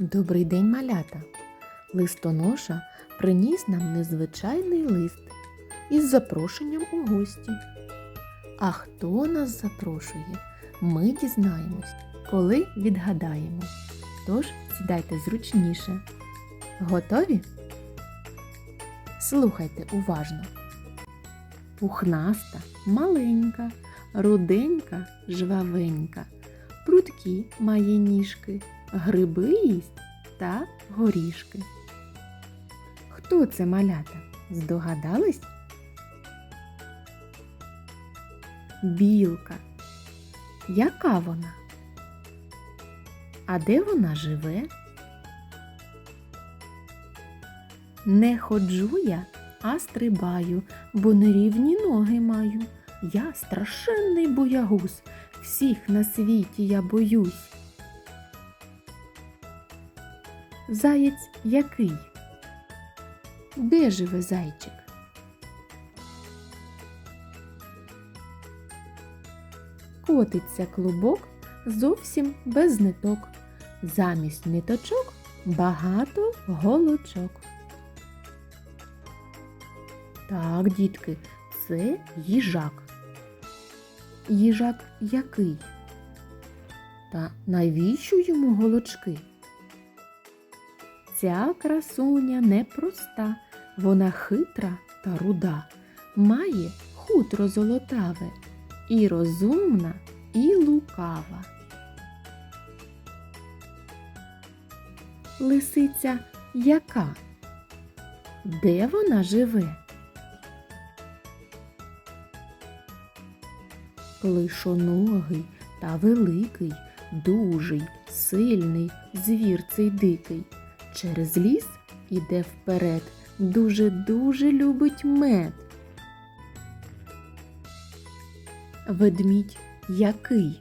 Добрий день, малята! Листоноша приніс нам незвичайний лист із запрошенням у гості. А хто нас запрошує, ми дізнаємось, коли відгадаємо. Тож сідайте зручніше. Готові? Слухайте уважно. Пухнаста, маленька, руденька, жвавенька, прудкі має ніжки, гриби їсть та горішки. Хто це малята? Здогадались? Білка. Яка вона? А де вона живе? Не ходжу я, а стрибаю, бо нерівні ноги маю. Я страшенний боягуз, всіх на світі я боюсь. Заєць який? Де живе зайчик? Котиться клубок зовсім без ниток. Замість ниточок багато голочок. Так, дітки, це їжак. Їжак який? Та навіщо йому голочки? Ця красуня непроста, вона хитра та руда, має хутро золотаве, і розумна, і лукава. Лисиця яка? Де вона живе? Клишоногий та великий, дужий, сильний звір цей дикий. Через ліс іде вперед, дуже-дуже любить мед. Ведмідь який?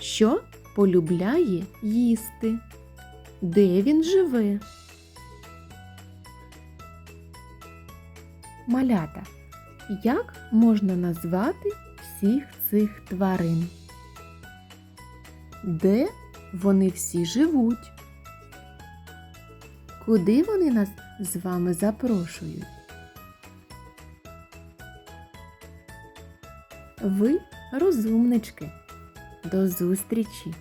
Що полюбляє їсти? Де він живе? Малята. Як можна назвати всіх цих тварин? Де вони всі живуть? Куди вони нас з вами запрошують? Ви розумнички. До зустрічі!